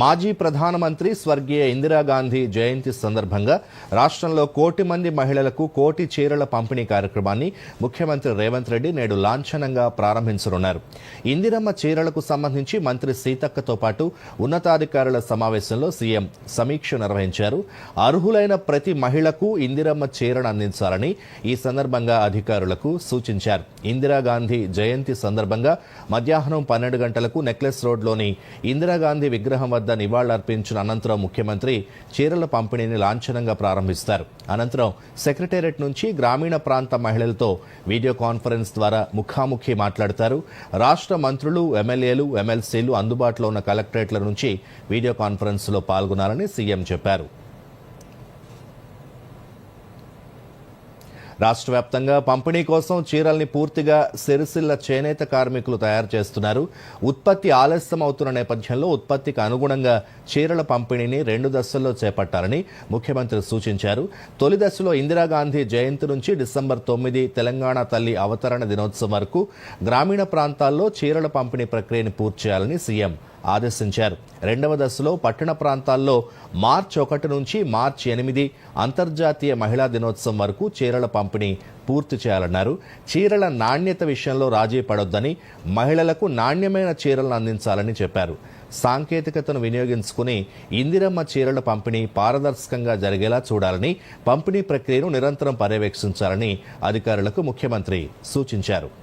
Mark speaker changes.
Speaker 1: మాజీ ప్రధానమంత్రి స్వర్గీయ ఇందిరాగాంధీ జయంతి సందర్భంగా రాష్ట్రంలో కోటి మంది మహిళలకు కోటి చీరల పంపిణీ కార్యక్రమాన్ని ముఖ్యమంత్రి రేవంత్ రెడ్డి నేడు లాంఛనంగా ప్రారంభించనున్నారు. ఇందిరమ్మ చీరలకు సంబంధించి మంత్రి సీతక్కతో పాటు ఉన్నతాధికారుల సమావేశంలో సీఎం సమీక్ష నిర్వహించారు. అర్హులైన ప్రతి మహిళకు ఇందిరమ్మ చీరను అందించాలని ఈ సందర్భంగా అధికారులకు సూచించారు. ఇందిరాగాంధీ జయంతి సందర్భంగా మధ్యాహ్నం పన్నెండు గంటలకు నెక్లెస్ రోడ్లోని ఇందిరాగాంధీ విగ్రహం వద్ద నివాళులర్పించిన అనంతరం ముఖ్యమంత్రి చీరల పంపిణీని లాంఛనంగా ప్రారంభిస్తారు. అనంతరం సెక్రటేరియట్ నుంచి గ్రామీణ ప్రాంత మహిళలతో వీడియో కాన్ఫరెన్స్ ద్వారా ముఖాముఖి మాట్లాడతారు. రాష్ట్ర మంత్రులు ఎమ్మెల్యేలు ఎమ్మెల్సీలు అందుబాటులో ఉన్న కలెక్టరేట్ల నుంచి వీడియో కాన్ఫరెన్స్లో పాల్గొనాలని సీఎం చెప్పారు. రాష్ట్ర వ్యాప్తంగా పంపిణీ కోసం చీరల్ని పూర్తిగా సిరిసిల్ల చేనేత కార్మికులు తయారు చేస్తున్నారు. ఉత్పత్తి ఆలస్యం అవుతున్న నేపథ్యంలో ఉత్పత్తికి అనుగుణంగా చీరల పంపిణీని రెండు దశల్లో చేపట్టాలని ముఖ్యమంత్రి సూచించారు. తొలి దశలో ఇందిరాగాంధీ జయంతి నుంచి డిసెంబర్ తొమ్మిది తెలంగాణ తల్లి అవతరణ దినోత్సవం వరకు గ్రామీణ ప్రాంతాల్లో చీరల పంపిణీ ప్రక్రియను పూర్తి చేయాలని సీఎం ఆదేశించారు. రెండవ దశలో పట్టణ ప్రాంతాల్లో మార్చి ఒకటి నుంచి మార్చి ఎనిమిది అంతర్జాతీయ మహిళా దినోత్సవం వరకు చీరల పంపిణీ పూర్తి చేయాలన్నారు. చీరల నాణ్యత విషయంలో రాజీ పడొద్దని మహిళలకు నాణ్యమైన చీరలను అందించాలని చెప్పారు. సాంకేతికతను వినియోగించుకుని ఇందిరమ్మ చీరల పంపిణీ పారదర్శకంగా జరిగేలా చూడాలని పంపిణీ ప్రక్రియను నిరంతరం పర్యవేక్షించాలని అధికారులకు ముఖ్యమంత్రి సూచించారు.